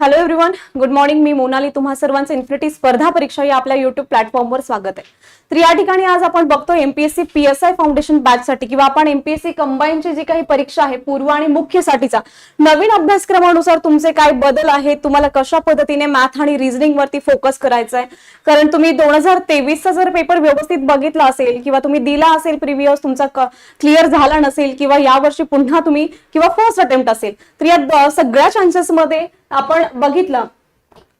Hello everyone good morning मी मोनाली. तुम्हा सर्वांचं इन्फिनिटी स्पर्धा परीक्षा या आपल्या युट्यूब प्लॅटफॉर्मवर स्वागत आहे. तर या ठिकाणी आज आपण बघतो एमपीएससी पीएसआय फाउंडेशन बॅचसाठी किंवा आपण एमपीएससी कंबाईनची जी काही परीक्षा आहे पूर्व आणि मुख्य साठीचा नवीन अभ्यासक्रमानुसार तुमचे काय बदल आहेत तुम्हाला कशा पद्धतीने मॅथ आणि रिझनिंग वरती फोकस करायचा आहे कारण तुम्ही दोन हजार तेवीसचा जर पेपर व्यवस्थित बघितला असेल किंवा तुम्ही दिला असेल प्रिव्हियस तुमचा क्लिअर झाला नसेल किंवा यावर्षी पुन्हा तुम्ही किंवा फर्स्ट अटेम्प्ट असेल तर या सगळ्या चान्सेसमध्ये आपण बघितलं.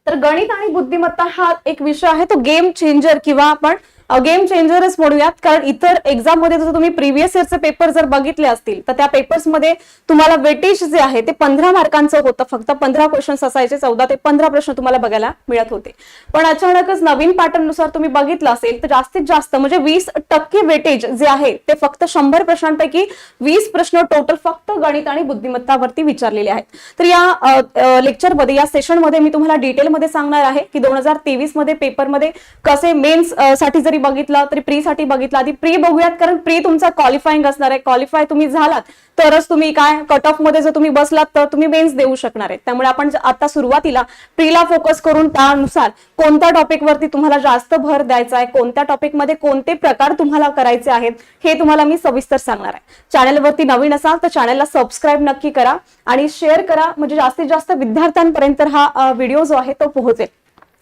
तर गणित आणि बुद्धिमत्ता हा एक विषय आहे. तो गेम चेंजर किंवा आपण गेम चेंजरच म्हणूयात कारण इतर एक्झाममध्ये जर तुम्ही प्रिव्हियस इयरचे पेपर जर बघितले असतील तर त्या पेपर्समध्ये तुम्हाला वेटेज जे आहे ते पंधरा मार्कांचं होतं. फक्त पंधरा क्वेश्चन्स असायचे चौदा ते पंधरा प्रश्न तुम्हाला बघायला मिळत होते. पण अचानकच नवीन पॅटर्ननुसार तुम्ही बघितलं असेल तर जास्तीत जास्त म्हणजे वीस टक्के वेटेज जे आहे ते फक्त शंभर प्रश्नांपैकी वीस प्रश्न टोटल फक्त गणित आणि बुद्धिमत्तावरती विचारलेले आहेत. तर या लेक्चरमध्ये या सेशनमध्ये मी तुम्हाला डिटेलमध्ये सांगणार आहे की दोन हजार तेवीसमध्ये पेपरमध्ये कसे मेन्ससाठी जरी बघितलं तरी प्री साठी बघितलं. आधी प्री बघूयात कारण प्री तुमचा क्वालिफाईंग असणार आहे. क्वालिफाय तुम्ही झालात तरच तुम्ही काय कट ऑफमध्ये जर तुम्ही बसलात तर तुम्ही मेन्स देऊ शकणार आहे. त्यामुळे आपण आता सुरुवातीला प्रीला फोकस करून त्यानुसार कोणत्या टॉपिकवरती तुम्हाला जास्त भर द्यायचा आहे कोणत्या टॉपिकमध्ये कोणते प्रकार तुम्हाला करायचे आहेत हे तुम्हाला मी सविस्तर सांगणार आहे. चॅनलवरती नवीन असाल तर चॅनलला सबस्क्राईब नक्की करा आणि शेअर करा. म्हणजे जास्तीत जास्त विद्यार्थ्यांपर्यंत हा व्हिडिओ जो आहे तो पोहोचेल.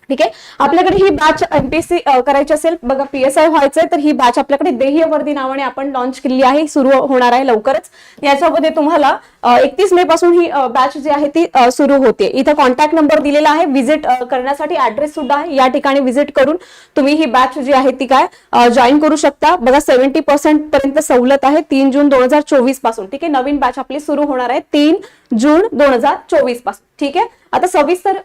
ठीक आहे? आपल्याकडे ही बॅच एमपीएससी करायची असेल बघा पीएसआय व्हायचंय तर ही बॅच आपल्याकडे देह्य वर्दी नावाने आपण लॉन्च केली आहे सुरू होणार आहे लवकरच. याच्यामध्ये तुम्हाला एकतीस मे पासून ही बॅच जी आहे ती सुरू होते. इथं कॉन्टॅक्ट नंबर दिलेला आहे व्हिजिट करण्यासाठी ऍड्रेस सुद्धा आहे. या ठिकाणी व्हिजिट करून तुम्ही ही बॅच जी आहे ती काय जॉईन करू शकता. बघा सेव्हन्टी पर्सेंट पर्यंत सवलत आहे तीन जून दोन हजार चोवीसपासून. ठीक आहे? नवीन बॅच आपली सुरू होणार आहे तीन जून दोन हजार चोवीसपासून. ठीक आहे? आता सविस्तर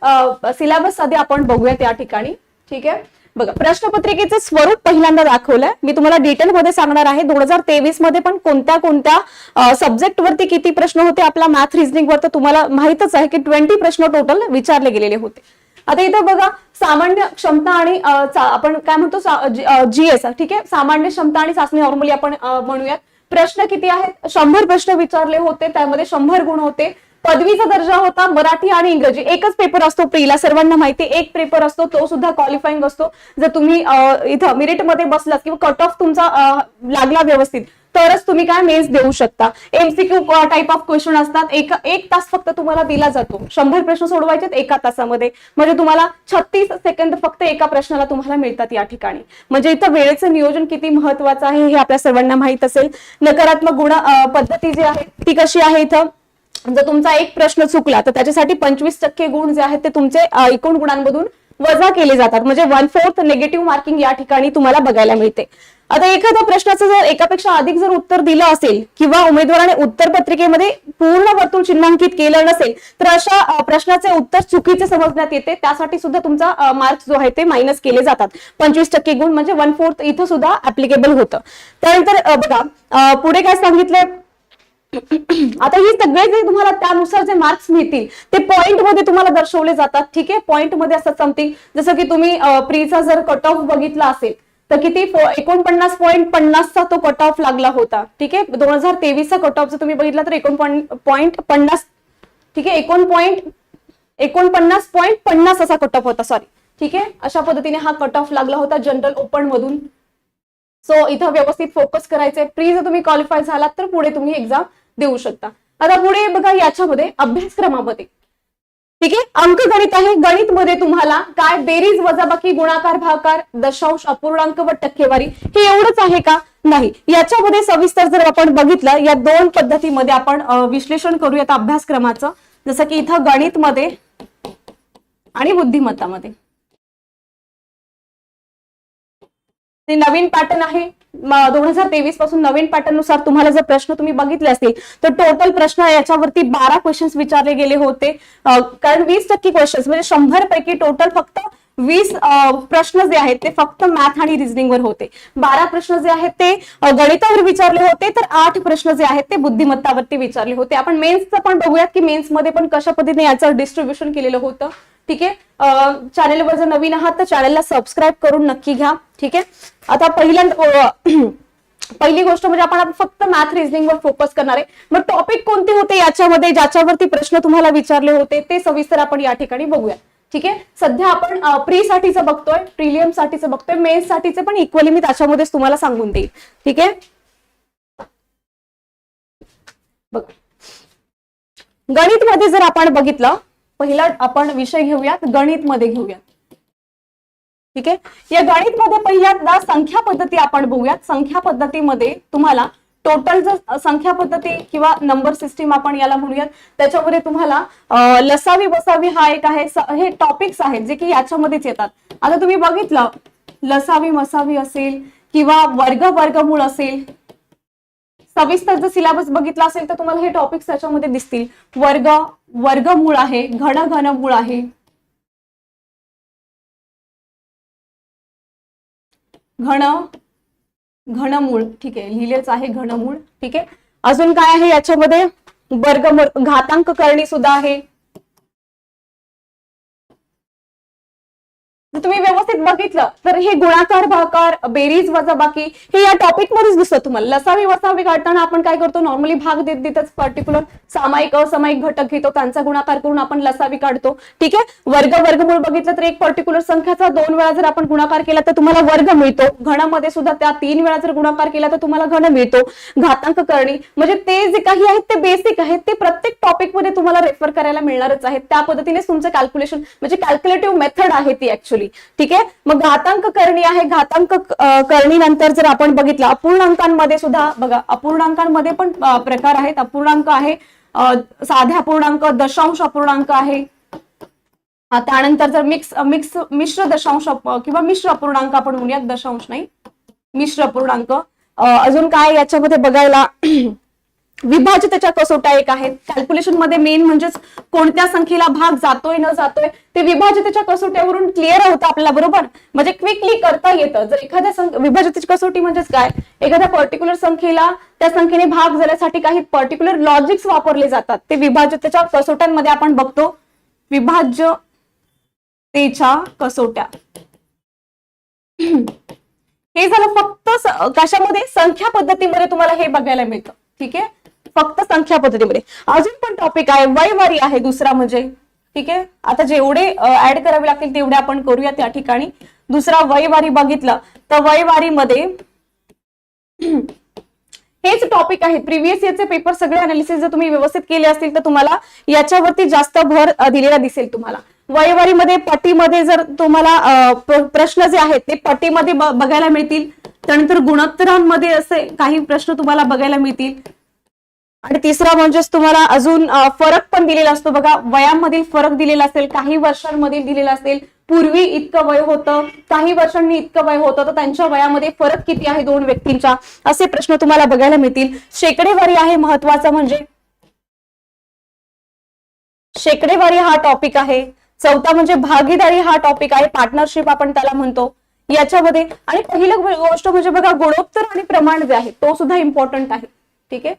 सिलेबस आधी आपण बघूयात या ठिकाणी. ठीक आहे? बघा प्रश्नपत्रिकेचं स्वरूप पहिल्यांदा दाखवलंय. मी तुम्हाला डिटेल मध्ये सांगणार आहे. दोन हजार तेवीसमध्ये पण कोणत्या कोणत्या सब्जेक्ट वरती किती प्रश्न होते आपला मॅथ रिझनिंग वर तर तुम्हाला माहितच आहे की ट्वेंटी प्रश्न टोटल विचारले गेलेले होते. आता इथं बघा सामान्य क्षमता आणि आपण काय म्हणतो जीएस ठीक आहे? सामान्य क्षमता आणि चाचणी नॉर्मली आपण म्हणूयात. प्रश्न किती आहेत? शंभर प्रश्न विचारले होते त्यामध्ये शंभर गुण होते. पदवीचा दर्जा होता मराठी आणि इंग्रजी. एकच पेपर असतो प्रीला सर्वांना माहिती. आहे. एक पेपर असतो तो सुद्धा क्वालिफाईंग असतो. जर तुम्ही इथं मिरिटमध्ये बसलात किंवा कट ऑफ तुमचा लागला व्यवस्थित तरच तुम्ही काय मेन्स देऊ शकता. एमसीक्यू टाइप ऑफ क्वेश्चन असतात. एक एक तास फक्त तुम्हाला दिला जातो. शंभर प्रश्न सोडवायचे एका तासामध्ये. म्हणजे तुम्हाला छत्तीस सेकंद फक्त एका प्रश्नाला तुम्हाला मिळतात या ठिकाणी. म्हणजे इथं वेळेचं नियोजन किती महत्वाचं आहे हे आपल्या सर्वांना माहीत असेल. नकारात्मक गुण पद्धती जी आहे ती कशी आहे इथं? जर तुमचा एक प्रश्न चुकला तर त्याच्यासाठी पंचवीस टक्के गुण जे आहेत ते तुमचे एकूण गुणांमधून वजा केले जातात. म्हणजे वन फोर्थ निगेटिव्ह मार्किंग या ठिकाणी तुम्हाला बघायला मिळते. आता एखाद्या प्रश्नाचं जर एकापेक्षा अधिक जर उत्तर दिलं असेल किंवा उमेदवाराने उत्तर पत्रिकेमध्ये पूर्ण वर्तुळ चिन्हांकित केलं नसेल तर अशा प्रश्नाचे उत्तर चुकीचे समजण्यात येते. त्यासाठी सुद्धा तुमचा मार्क्स जो आहे ते मायनस केले जातात. पंचवीस टक्के गुण म्हणजे वन फोर्थ इथं सुद्धा ऍप्लिकेबल होतं. त्यानंतर बघा पुढे काय सांगितलंय? आता हे सगळे जे तुम्हाला त्यानुसार जे मार्क्स मिळतील ते पॉइंटमध्ये तुम्हाला दर्शवले जातात ठीक आहे? पॉइंटमध्ये असतात समथिंग जसं की तुम्ही प्रीचा जर कट ऑफ बघितला असेल तर किती एकोणपन्नास पॉईंट पन्नासचा तो कट ऑफ लागला होता ठीक आहे? दोन हजार तेवीसचा कट ऑफ जर तुम्ही बघितला तर एकोण पॉईंट पन्नास ठीक आहे? एकोण पॉईंट एकोणपन्नास पॉईंट पन्नास असा कट ऑफ होता सॉरी ठीक आहे? अशा पद्धतीने हा कट ऑफ लागला होता जनरल ओपन मधून. सो इथं व्यवस्थित फोकस करायचंय. प्री जर तुम्ही क्वालिफाय झालात तर पुढे तुम्ही एक्झाम देऊ शकता. आता पुढे बघा याच्यामध्ये अभ्यासक्रमामध्ये. ठीक आहे? अंक गणित आहे. गणित मध्ये तुम्हाला काय? बेरीज वजाबाकी गुणाकार भागाकार दशांश अपूर्णांक व टक्केवारी हे एवढंच आहे का? नाही. याच्यामध्ये सविस्तर जर आपण बघितलं या दोन पद्धतीमध्ये आपण विश्लेषण करूयात अभ्यासक्रमाचं. जसं की इथं गणित मध्ये आणि बुद्धिमत्तामध्ये. ते नवीन पॅटर्न आहे. दोन हजार तेवीसपासून नवीन पॅटर्ननुसार तुम्हाला जर प्रश्न तुम्ही बघितले असतील तर टोटल प्रश्न याच्यावरती बारा क्वेश्चन्स विचारले गेले होते. कारण वीस टक्के क्वेश्चन्स म्हणजे शंभर पैकी टोटल फक्त वीस प्रश्न जे आहेत ते फक्त मॅथ आणि रिझनिंग वर होते. बारा प्रश्न जे आहेत ते गणितावर विचारले होते तर आठ प्रश्न जे आहेत ते बुद्धिमत्तावरती विचारले होते. आपण मेन्सचं पण बघूयात की मेन्समध्ये पण कशा पद्धतीने याचं डिस्ट्रीब्युशन केलेलं होतं. ठीक आहे? चॅनेलवर जर नवीन आहात तर चॅनेलला सबस्क्राईब करून नक्की घ्या. ठीक आहे? आता पहिल्यांदा पहिली गोष्ट म्हणजे आपण आता फक्त मॅथ रिझनिंगवर फोकस करणार आहे. मग टॉपिक कोणते होते याच्यामध्ये? ज्याच्यावरती प्रश्न तुम्हाला विचारले होते ते सविस्तर आपण या ठिकाणी बघूया. ठीक आहे? सध्या आपण प्री साठीचं बघतोय प्रिलियम साठीचं बघतोय मेन्स साठीचं पण इक्वली मी त्याच्यामध्येच तुम्हाला सांगून देईल ठीक आहे? बघ. गणित मध्ये जर आपण बघितलं पहिला आपण विषय घेऊयात गणित मध्ये घेऊयात. ठीक आहे? या गणित मध्ये पहिल्यांदा संख्या पद्धती आपण बघूयात. संख्या पद्धतीमध्ये तुम्हाला टोटल जर संख्या पद्धती किंवा नंबर सिस्टीम आपण याला म्हणूयात. त्याच्यामध्ये तुम्हाला लसावी बसावी हा एक आहे. हे टॉपिक्स आहेत जे की याच्यामध्येच येतात. आता तुम्ही बघितलं लसावी मसावी असेल किंवा वर्ग वर्गमूळ असेल सविस्तर जर सिलेबस बघितला असेल तर तुम्हाला हे टॉपिक्स त्याच्यामध्ये दिसतील. वर्ग वर्गमूळ आहे घन घनमूळ आहे. घन घनमूळ. ठीक आहे लिहिलेच आहे घनमूळ. ठीक आहे. अजून काय आहे याच्यामध्ये? वर्गमूळ घातांक करणी सुद्धा आहे. जर तुम्ही व्यवस्थित बघितलं तर हे गुणाकार भाकार बेरीज वजाबाकी हे या टॉपिक मध्येच दिसतं तुम्हाला. लसावी वसावी काढताना आपण काय करतो? नॉर्मली भाग देत देतच पर्टिक्युलर सामायिक असामायिक घटक घेतो. त्यांचा गुणाकार करून आपण लसावी काढतो. ठीक आहे? वर्ग वर्गमूळ बघितलं तर एक पर्टिक्युलर संख्याचा दोन वेळा जर आपण गुणाकार केला तर तुम्हाला वर्ग मिळतो. घणामध्ये सुद्धा त्या तीन वेळा जर गुणाकार केला तर तुम्हाला घन मिळतो. घातांक करणी म्हणजे ते जे काही आहेत ते बेसिक आहेत. ते प्रत्येक टॉपिकमध्ये तुम्हाला रेफर करायला मिळणारच आहेत. त्या पद्धतीने तुमचं कॅल्क्युलेशन म्हणजे कॅल्क्युलेटिव्ह मेथड आहे ती ऍक्च्युली ठीक आहे? मग घातांक करणी आहे. घातांक करणी नंतर जर आपण बघितलं अपूर्णांकांमध्ये सुद्धा बघा अपूर्णांकांमध्ये पण प्रकार आहेत. अपूर्णांक आहे साध्या अपूर्णांक दशांश अपूर्णांक आहे. त्यानंतर जर मिक्स मिक्स मिश्र दशांश किंवा मिश्र अपूर्णांक आपण म्हणूयात. दशांश नाही मिश्र अपूर्णांक. अजून काय याच्यामध्ये बघायला विभाजितच्या कसोट्या एक आहेत. कॅल्क्युलेशनमध्ये मेन म्हणजेच कोणत्या संख्येला भाग जातोय न जातोय ते विभाजितच्या कसोट्यावरून क्लिअर होतं आपल्याला बरोबर? म्हणजे क्विकली करता येतं. जर एखाद्या विभाजितची कसोटी म्हणजेच काय? एखाद्या पर्टिक्युलर संख्येला त्या संख्येने भाग जाण्यासाठी काही पर्टिक्युलर लॉजिक्स वापरले जातात. ते विभाजितच्या कसोट्यांमध्ये आपण बघतो. विभाज्यतेच्या कसोट्या. हे झालं फक्त कशामध्ये? संख्या पद्धतीमध्ये तुम्हाला हे बघायला मिळतं. ठीक आहे? फक्त संख्या पद्धतीमध्ये. अजून पण टॉपिक आहे. वयवारी आहे. दुसरा म्हणजे ठीक आहे? आता जेवढे ऍड करावे लागतील तेवढे आपण करूया त्या ठिकाणी. दुसरा वयवारी बघितलं तर वयवारीमध्ये हेच टॉपिक आहेत. प्रिव्हियस इयरचे पेपर सगळे अनालिसिस जर तुम्ही व्यवस्थित केले असतील तर तुम्हाला याच्यावरती जास्त भर दिलेला दिसेल तुम्हाला. वयवारीमध्ये पटीमध्ये जर तुम्हाला प्रश्न जे आहेत ते पटीमध्ये बघायला मिळतील. त्यानंतर गुणोत्तरांमध्ये असे काही प्रश्न तुम्हाला बघायला मिळतील. आणि तिसरा म्हणजेच तुम्हाला अजून फरक पण दिलेला असतो. बघा वयामधील फरक दिलेला असेल काही वर्षांमधील दिलेला असेल पूर्वी इतकं वय होतं काही वर्षांनी इतकं वय होतं तर त्यांच्या वयामध्ये फरक किती आहे दोन व्यक्तींच्या असे प्रश्न तुम्हाला बघायला मिळतील. शेकडेवारी आहे महत्त्वाचा म्हणजे शेकडेवारी हा टॉपिक आहे. चौथा म्हणजे भागीदारी हा टॉपिक आहे. पार्टनरशिप आपण त्याला म्हणतो. याच्यामध्ये आणि पहिलं गोष्ट म्हणजे बघा गुणोत्तर आणि प्रमाण जे आहे तो सुद्धा इम्पॉर्टंट आहे. ठीक आहे?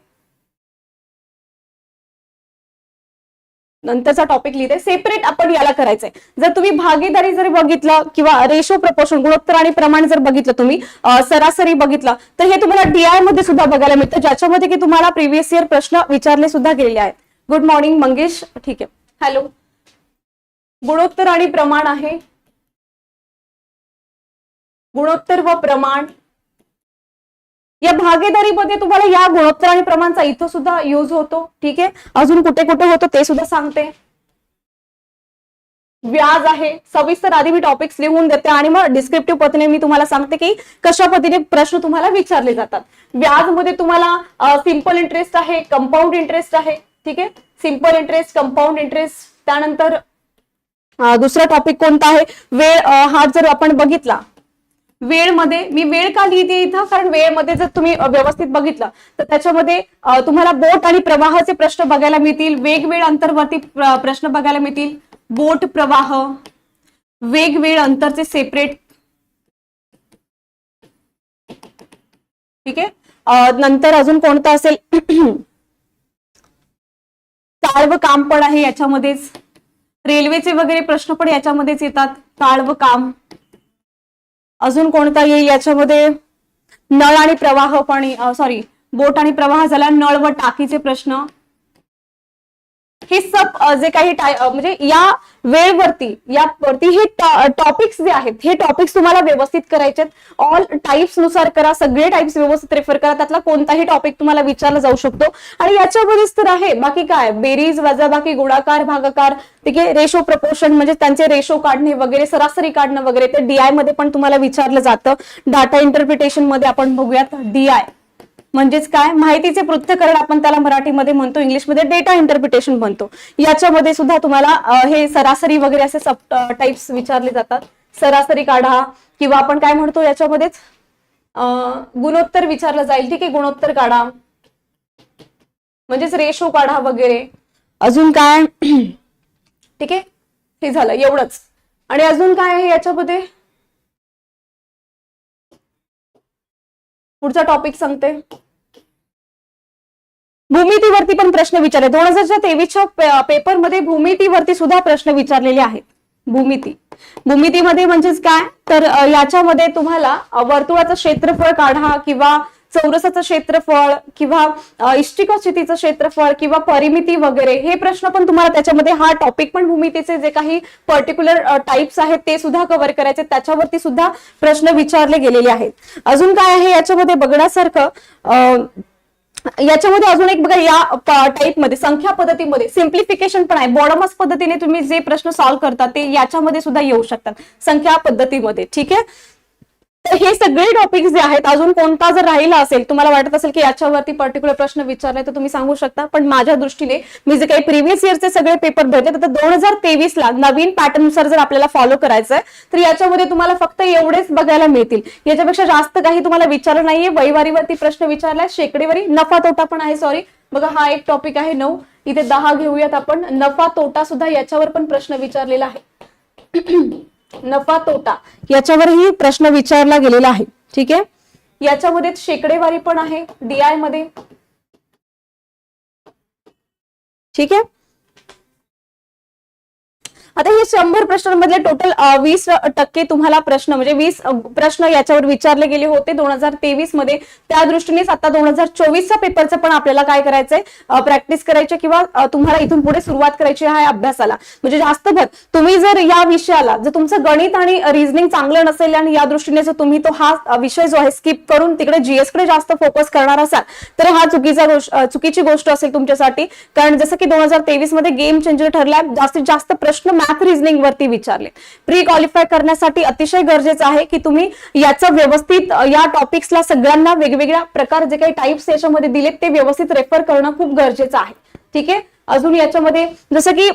नंतरचा टॉपिक लिहिते. सेपरेट आपण याला करायचंय. जर तुम्ही भागीदारी जर बघितलं किंवा रेशो प्रपोर्शन गुणोत्तर आणि प्रमाण जर बघितलं तुम्ही सरासरी बघितलं तर हे तुम्हाला डीआयमध्ये सुद्धा बघायला मिळतं ज्याच्यामध्ये की तुम्हाला प्रिव्हियस इयर प्रश्न विचारले सुद्धा गेलेले आहेत. Good morning Mangesh. ठीक आहे. हॅलो गुणोत्तर आणि प्रमाण आहे. गुणोत्तर व प्रमाण या भागीदारीमध्ये तुम्हाला या गुणोत्तर आणि प्रमाणचा इथं सुद्धा यूज होतो. ठीक आहे? अजून कुठे कुठे होतो ते सुद्धा सांगते. व्याज आहे. सविस्तर आधी मी टॉपिक्स लिहून देते आणि मग डिस्क्रिप्टिव्ह पद्धतीने मी तुम्हाला सांगते की कशा पद्धतीने प्रश्न तुम्हाला विचारले जातात. व्याजमध्ये तुम्हाला सिंपल इंटरेस्ट आहे कंपाऊंड इंटरेस्ट आहे. ठीक आहे? सिंपल इंटरेस्ट कंपाऊंड इंटरेस्ट त्यानंतर दुसरा टॉपिक कोणता आहे? वेळ हा जर आपण बघितला वेळमध्ये मी वेळ का लिहिते इथं? कारण वेळमध्ये जर तुम्ही व्यवस्थित बघितलं तर त्याच्यामध्ये तुम्हाला बोट आणि प्रवाहाचे प्रश्न बघायला मिळतील. वेगवेळ अंतरवरती प्रश्न बघायला मिळतील. बोट प्रवाह वेगवेळ अंतरचे सेपरेट ठीक आहे? नंतर अजून कोणतं असेल? काळ व काम पण आहे याच्यामध्येच. रेल्वेचे वगैरे प्रश्न पण याच्यामध्येच येतात. काळ व काम. अजून कोणता येईल याच्यामध्ये? नळ आणि प्रवाह पण सॉरी बोट आणि प्रवाह झाला नळ व टाकीचे प्रश्न. हे सब जे काही म्हणजे या वेळवरती या वरती हे टॉपिक्स जे आहेत हे टॉपिक्स तुम्हाला व्यवस्थित करायचे ऑल टाइप्सनुसार करा सगळे टाइप्स व्यवस्थित रेफर करा. त्यातला कोणताही टॉपिक तुम्हाला विचारला जाऊ शकतो. आणि याच्यावरच तर आहे. बाकी काय? बेरीज वजाबाकी गुणाकार भागाकार ठीक आहे? रेशो प्रपोर्शन म्हणजे त्यांचे रेशो काढणे वगैरे सरासरी काढणं वगैरे ते डीआयमध्ये पण तुम्हाला विचारलं जातं. डाटा इंटरप्रिटेशनमध्ये आपण बघूयात. डीआय म्हणजेच काय? माहितीचे पृथ्थकरण आपण त्याला मराठीमध्ये म्हणतो इंग्लिशमध्ये डेटा इंटरप्रिटेशन म्हणतो. याच्यामध्ये सुद्धा तुम्हाला हे सरासरी वगैरे असे सब टाइप्स विचारले जातात. सरासरी काढा किंवा आपण काय म्हणतो याच्यामध्येच? गुणोत्तर विचारलं जाईल. ठीक आहे गुणोत्तर काढा. म्हणजेच रेशो काढा वगैरे. अजून काय? ठीक आहे? हे झालं एवढंच. आणि अजून काय आहे याच्यामध्ये? पुढचा टॉपिक सांगते. भूमितीवरती पण प्रश्न विचारले. दोन हजारच्या तेवीसच्या पेपरमध्ये भूमितीवरती सुद्धा प्रश्न विचारलेले आहेत. भूमिती. भूमितीमध्ये म्हणजेच काय? तर याच्यामध्ये तुम्हाला वर्तुळाचं क्षेत्रफळ काढा किंवा चौरसाचं क्षेत्रफळ किंवा अ, क्षेत्रफळ किंवा परिमिती वगैरे हे प्रश्न पण तुम्हाला त्याच्यामध्ये हा टॉपिक पण भूमितीचे जे काही पर्टिक्युलर टाइप्स आहेत ते सुद्धा कव्हर करायचे. त्याच्यावरती सुद्धा प्रश्न विचारले गेलेले आहेत. अजून काय आहे याच्यामध्ये बघण्यासारखं याच्यामध्ये अजून एक बघा या टाईपमध्ये संख्या पद्धतीमध्ये सिम्प्लिफिकेशन पण आहे. बॉडमस पद्धतीने तुम्ही जे प्रश्न सॉल्व्ह करता ते याच्यामध्ये सुद्धा येऊ शकतात. संख्या पद्धतीमध्ये ठीक आहे? तर हे सगळे टॉपिक्स जे आहेत अजून कोणता जर राहिला असेल तुम्हाला वाटत असेल की याच्यावरती पर्टिक्युलर प्रश्न विचारले तर तुम्ही सांगू शकता. पण माझ्या दृष्टीने मी जे काही प्रिव्हियस इयरचे सगळे पेपर भरले तर दोन हजार तेवीस ला नवीन पॅटर्ननुसार जर आपल्याला फॉलो करायचं आहे तर याच्यामध्ये तुम्हाला फक्त एवढेच बघायला मिळतील. याच्यापेक्षा जास्त काही तुम्हाला विचारलं नाहीये. वैवारीवरती प्रश्न विचारलाय शेकडेवारी नफा तोटा पण आहे सॉरी बघा हा एक टॉपिक आहे नऊ. इथे दहा घेऊयात आपण. नफा तोटा सुद्धा याच्यावर पण प्रश्न विचारलेला आहे. नफा तोटा याच्यावरही प्रश्न विचारला गेलेला आहे. ठीक आहे? याच्यामध्ये शेकडेवारी पण आहे डीआयमध्ये. ठीक आहे? आता हे शंभर प्रश्नांमधले टोटल वीस टक्के तुम्हाला प्रश्न म्हणजे वीस प्रश्न याच्यावर विचारले गेले होते दोन हजार तेवीसमध्ये. त्या दृष्टीनेच आता दोन हजार चोवीसच्या पेपरचं पण आपल्याला काय करायचंय? प्रॅक्टिस करायची किंवा तुम्हाला इथून पुढे सुरुवात करायची आहे अभ्यासाला. म्हणजे जास्त भर तुम्ही जर या विषयाला जर तुमचं गणित आणि रिझनिंग चांगलं नसेल आणि या दृष्टीने जर तुम्ही तो हा विषय जो आहे स्किप करून तिकडे जीएसकडे जास्त फोकस करणार असाल तर हा चुकीचा गोष्ट चुकीची गोष्ट असेल तुमच्यासाठी. कारण जसं की दोन हजार तेवीसमध्ये गेम चेंजर ठरलाय जास्तीत जास्त प्रश्न मॅथ रिझनिंग वरती विचारले. प्री क्वालिफाय करण्यासाठी अतिशय गरजेचं आहे की तुम्ही याचं व्यवस्थित या टॉपिक्सला सगळ्यांना वेगवेगळ्या प्रकार जे काही टाईप्स याच्यामध्ये दिलेत ते व्यवस्थित रेफर करणं खूप गरजेचं आहे. ठीक आहे? अजून याच्यामध्ये जसं की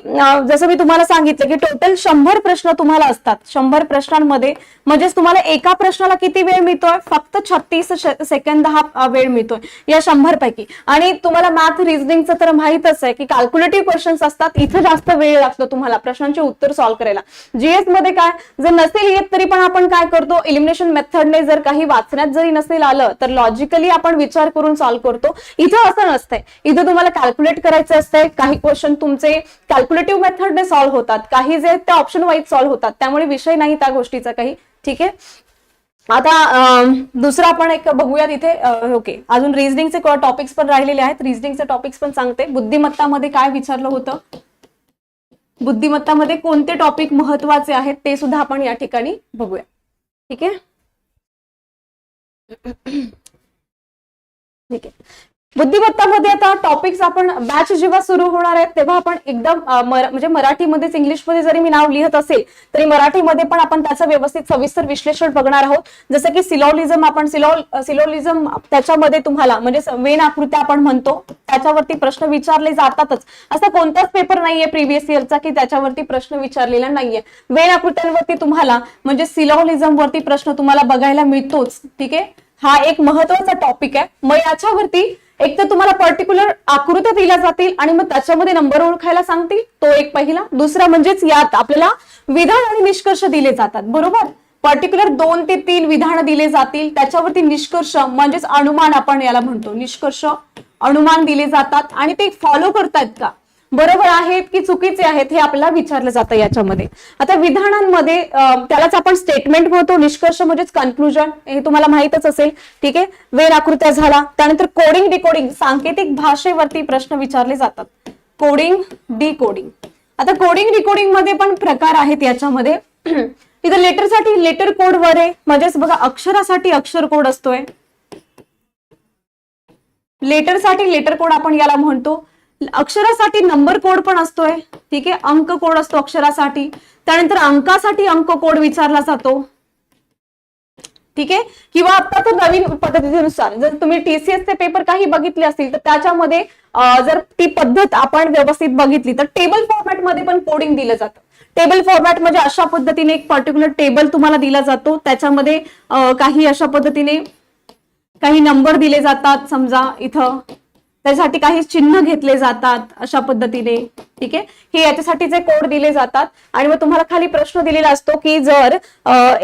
जसं मी तुम्हाला सांगितलं की टोटल शंभर प्रश्न तुम्हाला असतात. शंभर प्रश्नांमध्ये म्हणजेच तुम्हाला एका प्रश्नाला किती वेळ मिळतोय? फक्त छत्तीस सेकंद हा वेळ मिळतोय या शंभर पैकी आणि तुम्हाला मॅथ रिझनिंगचं तर माहितच आहे की कॅल्क्युलेटिव्ह क्वेश्चन्स असतात इथं जास्त वेळ लागतो तुम्हाला प्रश्नांचे उत्तर सॉल्व्ह करायला. जीएसमध्ये काय? जर नसेल येत तरी पण आपण काय करतो? इलिमिनेशन मेथडने जर काही वाचण्यात जरी नसेल आलं तर लॉजिकली आपण विचार करून सॉल्व्ह करतो. इथं असं नसतंय. इथं तुम्हाला कॅल्क्युलेट करायचं असतंय काही क्वेश्चन तुमचे कॅल्क्युलेटिव्ह मेथडने सॉल्व्ह होतात काही जे आहेत ते ऑप्शन वाईज सॉल्व्ह होतात. त्यामुळे विषय नाही त्या गोष्टीचा काही. ठीक आहे? आता दुसरा दुसरं आपण एक बघूयात इथे. ओके. अजून रिझनिंगचे टॉपिक्स पण राहिलेले आहेत. रिझनिंगचे टॉपिक्स पण सांगते. बुद्धिमत्तामध्ये काय विचारलं होतं? बुद्धिमत्तामध्ये कोणते टॉपिक महत्त्वाचे आहेत ते सुद्धा आपण या ठिकाणी बघूया. ठीक आहे? ठीक आहे. बुद्धिमत्तामध्ये आता टॉपिक्स आपण बॅच जेव्हा सुरू होणार आहेत तेव्हा आपण एकदम म्हणजे मराठीमध्येच इंग्लिशमध्ये जरी मी नाव लिहित असेल तरी मराठीमध्ये पण आपण त्याचं व्यवस्थित सविस्तर विश्लेषण बघणार आहोत. जसं की सिलॉलिझम आपण सिलॉल सिलोलिझम त्याच्यामध्ये तुम्हाला म्हणजे वेन आकृत्या आपण म्हणतो त्याच्यावरती प्रश्न विचारले जातातच. असा कोणताच पेपर नाहीये प्रिव्हियस इयरचा की त्याच्यावरती प्रश्न विचारलेला नाहीये. वेन आकृत्यांवरती तुम्हाला म्हणजे सिलॉलिझमवरती प्रश्न तुम्हाला बघायला मिळतोच. ठीक आहे? हा एक महत्त्वाचा टॉपिक आहे. मग याच्यावरती एक तर तुम्हाला पर्टिक्युलर आकृत्या दिल्या जातील आणि मग त्याच्यामध्ये नंबर ओळखायला सांगतील तो एक पहिला. दुसरा म्हणजेच यात आपल्याला विधान आणि निष्कर्ष दिले जातात बरोबर? पर्टिक्युलर दोन ते तीन विधान दिले जातील त्याच्यावरती निष्कर्ष म्हणजेच अनुमान आपण याला म्हणतो. निष्कर्ष अनुमान दिले जातात आणि ते फॉलो करतायत का? बरोबर आहेत की चुकीचे आहेत हे आपल्याला विचारलं जातं याच्यामध्ये. आता विधानांमध्ये त्यालाच आपण स्टेटमेंट म्हणतो निष्कर्ष म्हणजेच कन्क्लुजन हे तुम्हाला माहितच असेल. ठीक आहे? वेर आकृत्या झाला. त्यानंतर कोडिंग डिकोडिंग सांकेतिक भाषेवरती प्रश्न विचारले जातात. कोडिंग डिकोडिंग आता कोडिंग डिकोडिंगमध्ये पण प्रकार आहेत याच्यामध्ये. इथं लेटरसाठी लेटर कोड वर आहे. म्हणजेच बघा अक्षरासाठी अक्षर कोड असतोय. लेटरसाठी लेटर कोड आपण याला म्हणतो. अक्षरासाठी नंबर कोड पण असतोय. ठीक आहे? अंक कोड असतो अक्षरासाठी. त्यानंतर अंकासाठी अंक कोड विचारला जातो. ठीक आहे? किंवा आता तर नवीन पद्धतीनुसार जर तुम्ही टीसीएस चे पेपर काही बघितले असतील तर त्याच्यामध्ये जर ती पद्धत आपण व्यवस्थित बघितली तर टेबल फॉर्मॅटमध्ये पण कोडिंग दिलं जातं. टेबल फॉर्मॅट म्हणजे अशा पद्धतीने एक पर्टिक्युलर टेबल तुम्हाला दिला जातो. त्याच्यामध्ये काही अशा पद्धतीने काही नंबर दिले जातात समजा इथं. त्यासाठी काही चिन्ह घेतले जातात अशा पद्धतीने ठीक आहे? हे याच्यासाठीचे कोड दिले जातात आणि मग तुम्हाला खाली प्रश्न दिलेला असतो की जर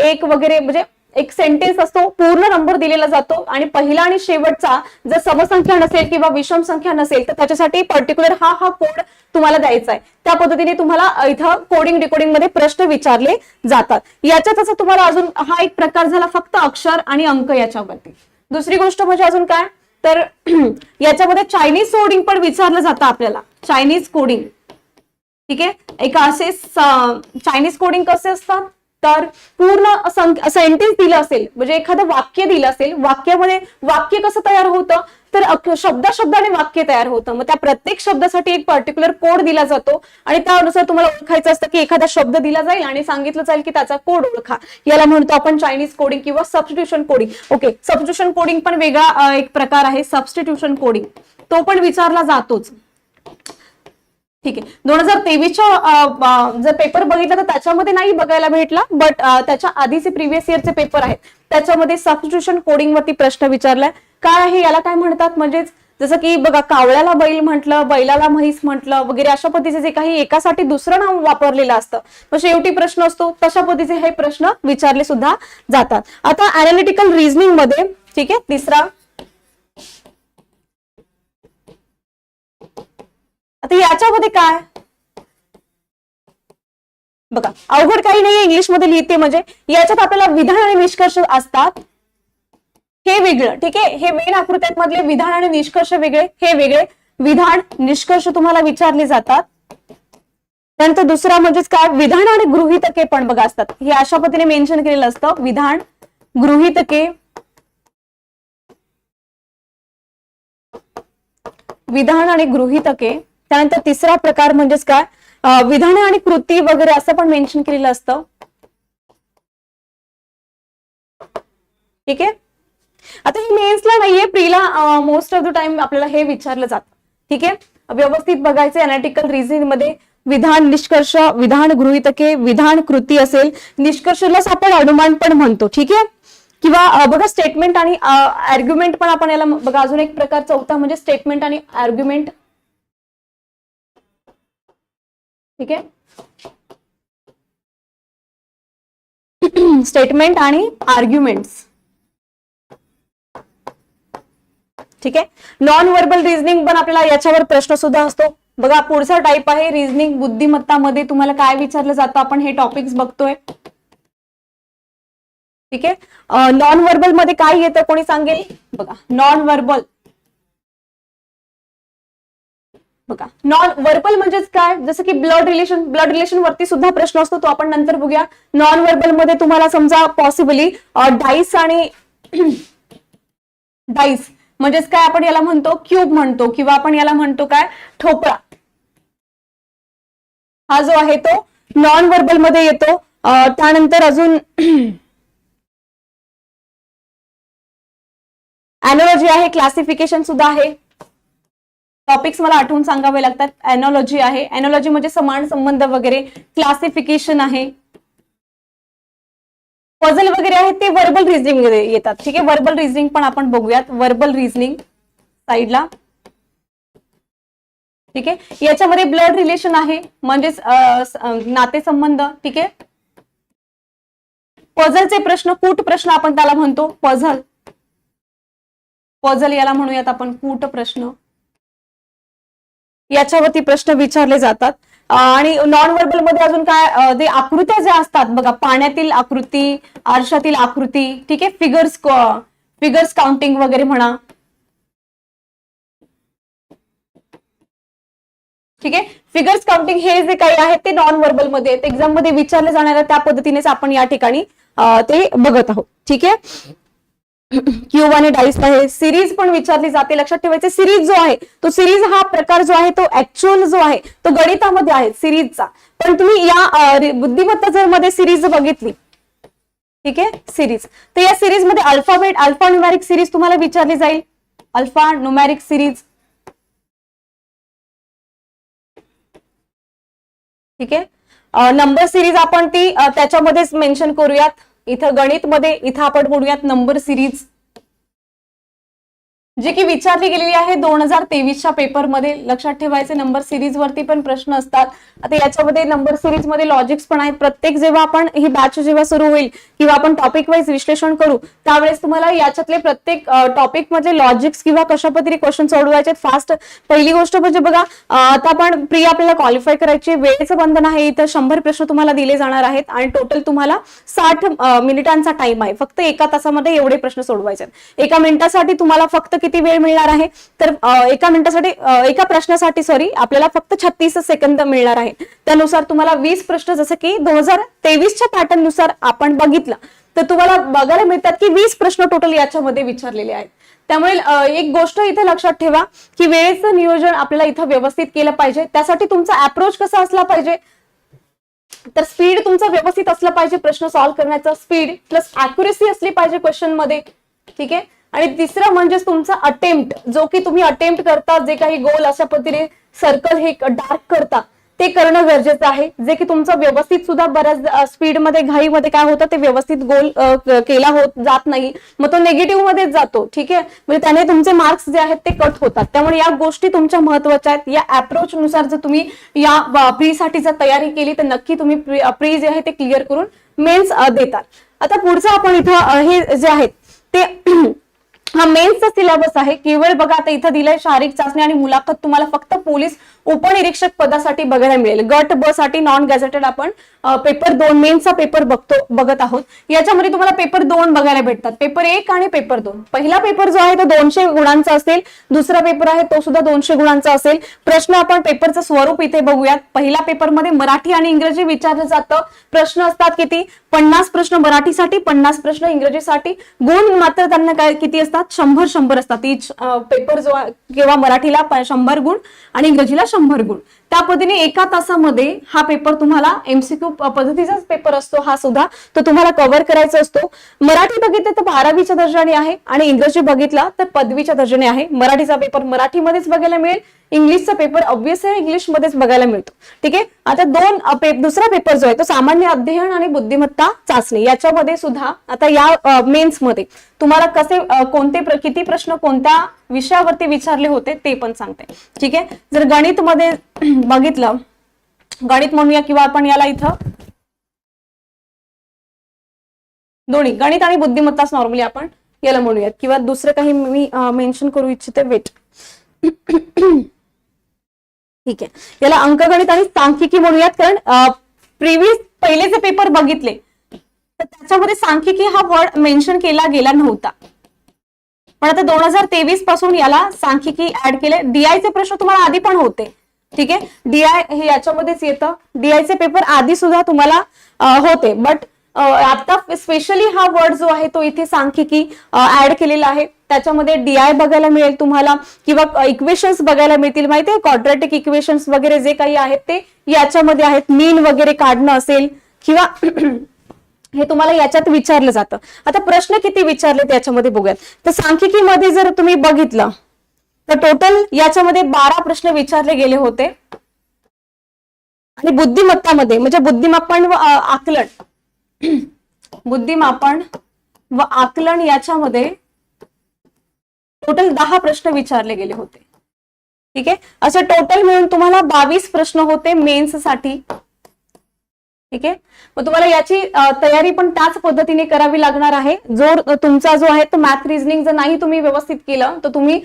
एक वगैरे म्हणजे एक सेंटेन्स असतो पूर्ण नंबर दिलेला जातो आणि पहिला आणि शेवटचा जर समसंख्या नसेल किंवा विषम संख्या नसेल तर त्याच्यासाठी पर्टिक्युलर हा हा कोड तुम्हाला द्यायचा आहे. त्या पद्धतीने तुम्हाला इथं कोडिंग डिकोडिंगमध्ये प्रश्न विचारले जातात. याच्यातच तुम्हाला अजून हा एक प्रकार झाला फक्त अक्षर आणि अंक याच्यावरती. दुसरी गोष्ट म्हणजे अजून काय? तर याच्यामध्ये चायनीज कोडिंग पण विचारलं जातं आपल्याला. चायनीज कोडिंग ठीक आहे? एक असे चायनीज कोडिंग कसे असतात? तर पूर्ण सेंटेन्स दिलं असेल म्हणजे एखादं वाक्य दिलं असेल वाक्यामध्ये वाक्य कसं तयार होतं? तर अक- शब्दा शब्दाने वाक्य तयार होतं. मग त्या प्रत्येक शब्दासाठी एक पर्टिक्युलर कोड दिला जातो आणि त्यानुसार तुम्हाला ओळखायचं असतं की एखादा शब्द दिला जाईल आणि सांगितलं जाईल की त्याचा कोड ओळखा. याला म्हणतो आपण चायनीज कोडिंग किंवा substitution coding okay substitution coding पण वेगळा एक प्रकार आहे सबस्टिट्युशन कोडिंग तो पण विचारला जातोच. ठीक आहे. दोन हजार तेवीसच्या जर पेपर बघितला तर त्याच्यामध्ये नाही बघायला भेटला बट त्याच्या आधीचे प्रिव्हियस इयरचे पेपर आहेत. त्याच्यामध्ये सबस्टिट्यूशन कोडिंग वरती प्रश्न विचारलाय. काय आहे याला काय म्हणतात? म्हणजेच जसं की बघा कावळ्याला बैल म्हटलं बैलाला म्हैस म्हटलं वगैरे अशा पद्धतीचे जे काही एकासाठी दुसरं नाव वापरलेलं असतं मग शेवटी प्रश्न असतो. तशा पद्धतीचे हे प्रश्न विचारले सुद्धा जातात. आता अनालिटिकल रिझनिंगमध्ये ठीक आहे तिसरा आता याच्यामध्ये काय? बघा अवघड काही नाही इंग्लिशमध्ये लिहिते म्हणजे. याच्यात आपल्याला विधान आणि निष्कर्ष असतात. हे वेगळं ठीक आहे? हे मेन आकृत्यांमधले विधान आणि निष्कर्ष वेगळे हे वेगळे. विधान निष्कर्ष तुम्हाला विचारले जातात. त्यानंतर दुसरा म्हणजेच काय? विधान आणि गृहितके पण बघा असतात. हे अशा पद्धतीने मेन्शन केलेलं असतं. विधान गृहितके. विधान आणि गृहितके. त्यानंतर तिसरा प्रकार म्हणजेच काय? विधान आणि कृती वगैरे असं पण मेन्शन केलेलं असतं. ठीक आहे? आता हे मेन्सला नाहीये प्रीला मोस्ट ऑफ द टाइम आपल्याला हे विचारलं जातं. ठीक आहे? व्यवस्थित बघायचं अनालिटिकल रिझनिंगमध्ये विधान निष्कर्ष विधान गृहितके विधान कृती असेल निष्कर्षलाच आपण अनुमान पण म्हणतो. ठीक आहे? किंवा बघा स्टेटमेंट आणि आर्ग्युमेंट पण आपण याला बघा अजून एक प्रकार चौथा म्हणजे स्टेटमेंट आणि आर्ग्युमेंट ठीक आहे? स्टेटमेंट आणि आर्ग्युमेंट्स ठीक आहे? नॉन व्हर्बल रिझनिंग पण आपल्याला याच्यावर प्रश्न सुद्धा असतो. बघा पुढचा टाईप आहे रिझनिंग बुद्धिमत्तामध्ये तुम्हाला काय विचारलं जातं? आपण हे टॉपिक्स बघतोय. ठीक आहे? नॉन व्हर्बलमध्ये काय येतं? कोणी सांगेल? बघा नॉन व्हर्बल बघा. नॉन वर्बल म्हणजेच काय? जसं की ब्लड रिलेशन ब्लड रिलेशन वरती सुद्धा प्रश्न असतो तो आपण नंतर बघूया. नॉन वर्बलमध्ये तुम्हाला समजा पॉसिबली डाईस आणि डाईस म्हणजेच काय आपण याला म्हणतो? क्यूब म्हणतो किंवा आपण याला म्हणतो काय? ठोपळा हा जो आहे तो नॉन वर्बलमध्ये येतो. त्यानंतर अजून अॅनॉलॉजी आहे क्लासिफिकेशन सुद्धा आहे. टॉपिक्स मला आठवून सांगावे लागतात. एनॉलॉजी आहे. एनॉलॉजी म्हणजे समान संबंध वगैरे क्लासिफिकेशन आहे. पझल वगैरे आहेत ते वर्बल रिझनिंगमध्ये येतात. ठीक आहे? वर्बल रिझनिंग पण आपण बघूयात. वर्बल रिझनिंग साईडला ठीक आहे? याच्यामध्ये ब्लड रिलेशन आहे. म्हणजेच नातेसंबंध. ठीक आहे? पझलचे प्रश्न कूट प्रश्न आपण त्याला म्हणतो. पझल पझल याला म्हणूयात आपण. कूट प्रश्न. याच्यावरती प्रश्न विचारले जातात. आणि नॉन व्हर्बलमध्ये अजून काय ते आकृत्या ज्या असतात बघा पाण्यातील आकृती आरशातील आकृती ठीक आहे फिगर्स फिगर्स काउंटिंग वगैरे म्हणा. ठीक आहे फिगर्स काउंटिंग हे जे काही आहे ते नॉन व्हर्बलमध्ये एक्झाममध्ये विचारले जाणाऱ्या त्या पद्धतीनेच आपण या ठिकाणी ते बघत आहोत. ठीक आहे? क्यूब आणि डाईस आहे सिरीज पण विचारली जाते. लक्षात ठेवायचे सिरीज जो आहे तो सिरीज हा प्रकार जो आहे तो ऍक्च्युअल जो आहे तो गणितामध्ये आहे सिरीजचा पण तुम्ही या बुद्धिमत्ता जर मध्ये सिरीज बघितली. ठीक आहे? सिरीज तर या सिरीजमध्ये अल्फाबेट अल्फा न्युमॅरिक सिरीज तुम्हाला विचारली जाईल. अल्फा न्युमॅरिक सिरीज ठीक आहे? नंबर सिरीज आपण ती त्याच्यामध्येच मेन्शन करूयात. इथं गणित मध्ये इथं आपण म्हणूयात नंबर सिरीज जी की विचारली गेलेली आहे दोन हजार तेवीसच्या पेपरमध्ये. लक्षात ठेवायचे नंबर सिरीज वरती पण प्रश्न असतात. आता याच्यामध्ये नंबर सिरीजमध्ये लॉजिक्स पण आहेत. प्रत्येक जेव्हा आपण ही बॅच जेव्हा सुरू होईल किंवा आपण टॉपिक वाईज विश्लेषण करू त्यावेळेस तुम्हाला याच्यातले प्रत्येक टॉपिक मधले लॉजिक्स किंवा कशा पद्धती क्वेश्चन सोडवायचे फास्ट पहिली गोष्ट म्हणजे बघा आता आपण प्री आपल्याला क्वालिफाय करायची वेळेचं बंधन आहे. इथं शंभर प्रश्न तुम्हाला दिले जाणार आहेत आणि टोटल तुम्हाला साठ मिनिटांचा टाइम आहे. फक्त एका तासामध्ये एवढे प्रश्न सोडवायचे आहेत. एका मिनिटासाठी तुम्हाला फक्त किती वेळ मिळणार आहे? तर एका मिनिटासाठी एका प्रश्नासाठी सॉरी आपल्याला फक्त छत्तीस सेकंद मिळणार आहे. त्यानुसार तुम्हाला वीस प्रश्न जसं की दोन हजार तेवीसच्या पॅटर्ननुसार आपण बघितलं. तर तुम्हाला बघायला मिळतात की वीस प्रश्न टोटल याच्यामध्ये विचारलेले आहेत. त्यामुळे एक गोष्ट इथे लक्षात ठेवा की वेळेचं नियोजन आपल्याला इथं व्यवस्थित केलं पाहिजे. त्यासाठी तुमचा अप्रोच कसा असला पाहिजे? तर स्पीड तुमचं व्यवस्थित असलं पाहिजे प्रश्न सॉल्व्ह करण्याचा. स्पीड प्लस अॅक्युरेसी असली पाहिजे क्वेश्चनमध्ये. ठीक आहे? आणि तिसरं म्हणजे तुमचा अटेम्प्ट जो की तुम्ही अटेम्प्ट करता जे काही गोल अशा पद्धतीने सर्कल हे डार्क करता ते करणं गरजेचं आहे. जे की तुमचं व्यवस्थित सुद्धा बऱ्याच स्पीडमध्ये घाईमध्ये काय होतं ते व्यवस्थित गोल केला होत जात नाही. मग तो निगेटिव्ह मध्येच जातो ठीक आहे? म्हणजे त्याने तुमचे मार्क्स जे आहेत ते कट होतात. त्यामुळे या गोष्टी तुमच्या महत्त्वाच्या आहेत. या अप्रोच नुसार जर तुम्ही या प्री साठी जर तयारी केली तर नक्की तुम्ही प्री जे आहे ते क्लिअर करून मेन्स देतात. आता पुढचं आपण इथं हे जे आहेत ते हा मेन्सचा सिलेबस आहे. केवळ बघा आता इथं दिलंय शारीरिक चाचणी आणि मुलाखत. तुम्हाला फक्त पोलीस उपनिरीक्षक पदासाठी बघायला मिळेल. गट ब साठी नॉन गॅझेटेड आपण पेपर दोन मेनचा पेपर बघतो बघत आहोत. याच्यामध्ये तुम्हाला पेपर दोन बघायला भेटतात. पेपर एक आणि पेपर दोन. पहिला पेपर जो आहे तो दोनशे गुणांचा असेल. दुसरा पेपर आहे तो सुद्धा दोनशे गुणांचा असेल. प्रश्न आपण पेपरचं स्वरूप इथे बघूयात. पहिल्या पेपरमध्ये मराठी आणि इंग्रजी विचारलं जातं. प्रश्न असतात किती? पन्नास प्रश्न मराठीसाठी पन्नास प्रश्न इंग्रजीसाठी. गुण मात्र त्यांना काय किती असतात? शंभर शंभर असतात. इच पेपर जो किंवा मराठीला शंभर गुण आणि इंग्रजीला शंभर गुण त्या पद्धतीने एका तासामध्ये हा पेपर तुम्हाला एमसीक्यू पद्धतीचाच पेपर असतो हा सुद्धा. तो तुम्हाला कव्हर करायचा असतो. मराठी बघितलं तर बारावीच्या दर्जाने आहे आणि इंग्रजी बघितला तर पदवीच्या दर्जाने आहे. मराठीचा पेपर मराठीमध्येच बघायला मिळेल. इंग्लिशचा पेपर ऑब्विस इंग्लिश मध्येच बघायला मिळतो. ठीक आहे? आता दोन पे- दुसरा पेपर जो आहे तो सामान्य अध्ययन आणि बुद्धिमत्ता चाचणी याच्यामध्ये सुद्धा आता या मेन्समध्ये तुम्हाला कसे कोणते प्र- किती प्रश्न कोणत्या विषयावरती विचारले होते ते पण सांगते. ठीक आहे? जर गणित मध्ये बघितलं. गणित म्हणूया किंवा आपण याला इथं. दोन्ही गणित आणि बुद्धिमत्ताच नॉर्मली आपण याला म्हणूयात. किंवा दुसरं काही मी मेन्शन करू इच्छिते वेट ठीक आहे. याला अंकगणित आणि सांख्यिकी म्हणूयात कारण प्रिव्हियस पहिले जे पेपर बघितले. तर त्याच्यामध्ये सांख्यिकी हा वर्ड मेन्शन केला गेला नव्हता. पण आता दोन हजार तेवीसपासून याला सांख्यिकी ऍड केले डीआयचे चे प्रश्न तुम्हाला आधी पण होते. ठीक आहे? डीआय हे याच्यामध्येच येतं. डीआयचे पेपर आधी सुद्धा तुम्हाला होते. बट आता स्पेशली हा वर्ड जो आहे तो इथे सांख्यिकी ऍड केलेला आहे. त्याच्यामध्ये डीआय बघायला मिळेल तुम्हाला किंवा इक्वेशन्स बघायला मिळतील. माहिती कॉन्ट्रॅटिक इक्वेशन्स वगैरे जे काही आहेत ते याच्यामध्ये आहेत. मीन वगैरे काढणं असेल किंवा हे तुम्हाला याच्यात विचारलं जातं. आता प्रश्न किती विचारले त्याच्यामध्ये बघूयात. तर सांख्यिकीमध्ये जर तुम्ही बघितलं तर टोटल याच्यामध्ये बारा प्रश्न विचारले गेले होते. आणि बुद्धिमत्तामध्ये म्हणजे बुद्धिमापन व आकलन. बुद्धिमापन व आकलन याच्यामध्ये टोटल दहा प्रश्न विचारले गेले होते. ठीक आहे? असं टोटल मिळून तुम्हाला बावीस प्रश्न होते मेन्ससाठी. ठीक आहे? मग तुम्हाला याची तयारी पण त्याच पद्धतीने करावी लागणार आहे. जो तुमचा जो आहे तो मॅथ रिझनिंग जर नाही तुम्ही व्यवस्थित केलं तर तुम्ही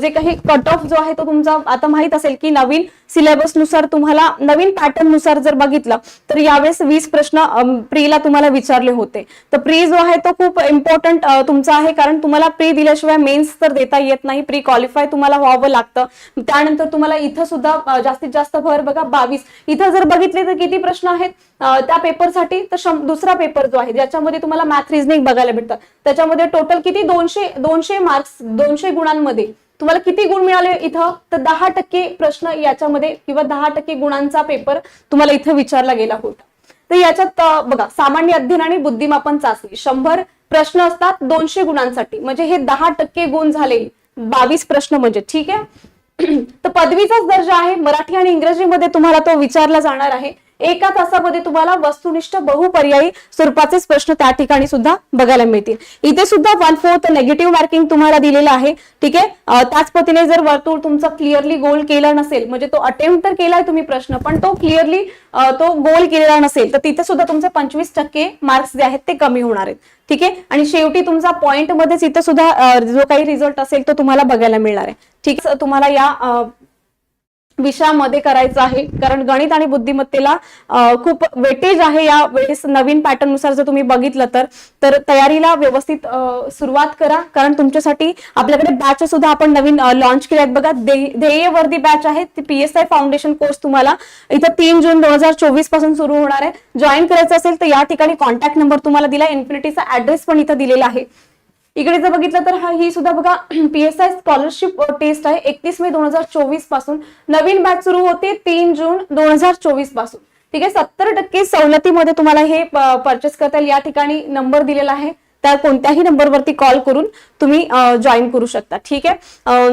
जे काही कट ऑफ जो आहे तो तुमचा आता माहीत असेल की नवीन सिलेबसनुसार तुम्हाला नवीन पॅटर्ननुसार जर बघितलं तर यावेळेस वीस प्रश्न प्रीला तुम्हाला विचारले होते. तर प्री जो आहे तो खूप इम्पॉर्टंट तुमचा आहे कारण तुम्हाला प्री दिल्याशिवाय मेन्स तर देता येत नाही. प्री क्वालिफाय तुम्हाला व्हावं लागतं. त्यानंतर तुम्हाला इथं सुद्धा जास्तीत जास्त भर बघा बावीस. इथं जर बघितले तर किती प्रश्न आहेत? त्या पेपरसाठी तर दुसरा पेपर जो आहे ज्याच्यामध्ये तुम्हाला मॅथ रिझनिंग बघायला भेटतं. त्याच्यामध्ये टोटल किती? दोनशे दोनशे मार्क्स दोनशे गुणांमध्ये. तुम्हाला किती गुण मिळाले इथं? तर दहा टक्के प्रश्न याच्यामध्ये किंवा दहा टक्के गुणांचा पेपर तुम्हाला इथं विचारला गेला होता. तर याच्यात बघा सामान्य अध्ययन आणि बुद्धिमापन चाचणी. शंभर प्रश्न असतात दोनशे गुणांसाठी. म्हणजे हे दहा टक्के गुण झाले. बावीस प्रश्न म्हणजे ठीक आहे? तर पदवीचाच दर्जा आहे. मराठी आणि इंग्रजीमध्ये तुम्हाला तो विचारला जाणार आहे. एका तासामध्ये तुम्हाला वस्तुनिष्ठ बहुपर्यायी स्वरूपाचेच प्रश्न त्या ठिकाणी सुद्धा बघायला मिळतील. इथे सुद्धा वन फोर्थ नेगेटिव्ह मार्किंग तुम्हाला दिलेलं आहे. ठीक आहे? त्याच पद्धतीने जर वर्तुळ तुमचा क्लिअरली गोल केला नसेल म्हणजे तो अटेम्प्ट तर केलाय तुम्ही प्रश्न पण तो क्लिअरली तो गोल केलेला नसेल तर तिथे सुद्धा तुमचे पंचवीस टक्के मार्क्स जे आहेत ते कमी होणार आहेत. ठीक आहे? आणि शेवटी तुमचा पॉइंट मध्येच इथं सुद्धा जो काही रिझल्ट असेल तो तुम्हाला बघायला मिळणार आहे. ठीक आहे? तुम्हाला या विषयामध्ये करायचं आहे. कारण गणित आणि बुद्धिमत्तेला खूप वेटेज आहे या वेळेस नवीन पॅटर्ननुसार जर तुम्ही बघितलं तर. तर तयारीला व्यवस्थित सुरुवात करा. कारण तुमच्यासाठी आपल्याकडे बॅच सुद्धा आपण नवीन लॉन्च केले आहेत. बघा ध्येय- ध्येयवर्दी बॅच आहे. ती पीएसआय फाउंडेशन कोर्स तुम्हाला इथं तीन जून दोन हजार चोवीसपासून सुरू होणार आहे. जॉईन करायचं असेल तर या ठिकाणी कॉन्टॅक्ट नंबर तुम्हाला दिला. इन्फिनिटीचा ऍड्रेस पण इथं दिलेला आहे. इकडे जर बघितलं तर हा ही सुद्धा बघा पीएसआय स्कॉलरशिप टेस्ट आहे. एकतीस मे दोन हजार चोवीसपासून. नवीन बॅच सुरू होते तीन जून दोन हजार चोवीसपासून. ठीक आहे? सत्तर टक्के सवलतीमध्ये तुम्हाला हे परचेस करता येईल. या ठिकाणी नंबर दिलेला आहे. त्या कोणत्याही नंबरवरती कॉल करून तुम्ही जॉईन करू शकता. ठीक आहे?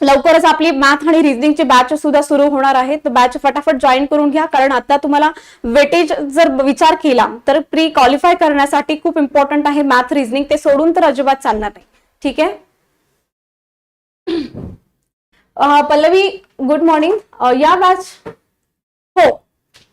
लवकरच आपली मॅथ आणि रिझनिंगची बॅच सुद्धा सुरू होणार आहे तर बॅच फटाफट जॉईन करून घ्या कारण आता तुम्हाला वेटेज जर विचार केला तर प्री क्वालिफाय करण्यासाठी खूप इम्पॉर्टंट आहे मॅथ रिझनिंग ते सोडून तर अजिबात चालणार नाही. ठीक आहे? पल्लवी गुड मॉर्निंग या बॅच हो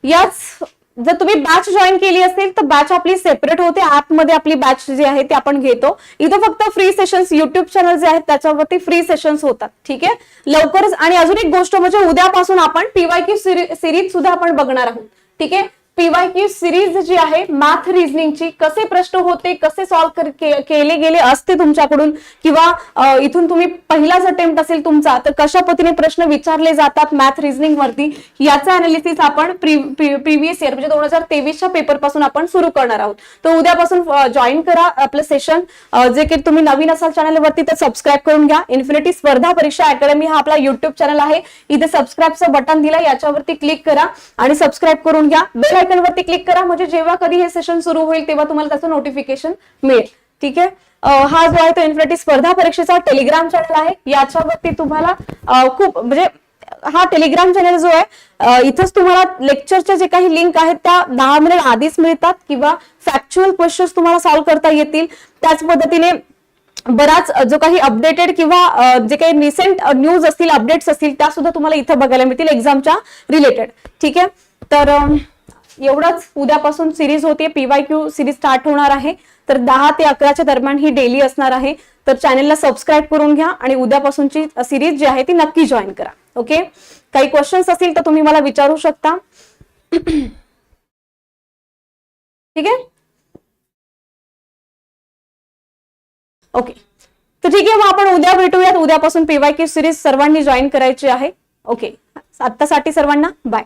याच जर तुम्ही बॅच जॉईन केली असेल तर बॅच आपली सेपरेट होते. आतमध्ये आपली बॅच जी आहे ती आपण घेतो. इथं फक्त फ्री सेशन्स युट्यूब चॅनल जे आहेत त्याच्यावरती फ्री सेशन्स होतात. ठीक आहे? लवकरच आणि अजून एक गोष्ट म्हणजे उद्यापासून आपण पीवाय क्यू सिरीज सुद्धा आपण बघणार आहोत. ठीक आहे? पीवायक्यू सिरीज जी आहे मॅथ रिझनिंगची कसे प्रश्न होते कसे सॉल्व्ह केले गेले असते तुमच्याकडून? किंवा इथून तुम्ही पहिलाच अटेम्प्ट असेल तुमचा तर कशा पद्धतीने प्रश्न विचारले जातात मॅथ रिझनिंग वरती? याचा अनालिसिस आपण प्रिव्हियस इयर म्हणजे दोन हजार तेवीसच्या पेपरपासून आपण सुरू करणार आहोत. तर उद्यापासून जॉईन करा आपलं सेशन जे की तुम्ही नवीन असाल चॅनलवरती तर सबस्क्राईब करून घ्या. इन्फिनिटी स्पर्धा परीक्षा अकॅडमी हा आपला युट्यूब चॅनल आहे. इथे सबस्क्राईबचं बटन दिलं याच्यावरती क्लिक करा आणि सबस्क्राईब करून घ्या. बेल आयकन वरती क्लिक करा. म्हणजे जेव्हा कधी हे सेशन सुरू होईल तेव्हा तुम्हाला त्याचं नोटिफिकेशन मिळेल. ठीक आहे? हा जो आहे तो इन्फिनिटी स्पर्धा परीक्षेचा टेलिग्राम चॅनल आहे. याच्यावरती तुम्हाला खूप म्हणजे हा टेलिग्राम चॅनल जो आहे इथंच तुम्हाला लेक्चरच्या जे काही लिंक आहेत त्या दहा मिनिट आधीच मिळतात किंवा फॅक्च्युअल क्वेश्चन्स तुम्हाला सॉल्व्ह करता येतील. त्याच पद्धतीने बराच जो काही अपडेटेड किंवा जे काही रिसेंट न्यूज असतील अपडेट्स असतील त्या सुद्धा तुम्हाला इथं बघायला मिळतील एक्झामच्या रिलेटेड ठीक आहे? तर एवढंच उद्यापासून सिरीज होते पीवाय क्यू सिरीज स्टार्ट होणार आहे. तर दहा ते अकराच्या दरम्यान ही डेली असणार आहे. तर चॅनलला सबस्क्राईब करून घ्या आणि उद्यापासूनची सिरीज जी आहे ती नक्की जॉईन करा. ओके काही क्वेश्चन्स असतील तर तुम्ही मला विचारू शकता. ठीक आहे? ओके तर ठीक आहे मग आपण उद्या भेटूयात. उद्यापासून पीवाय क्यू सिरीज सर्वांनी जॉईन करायची आहे. ओके आत्तासाठी सर्वांना बाय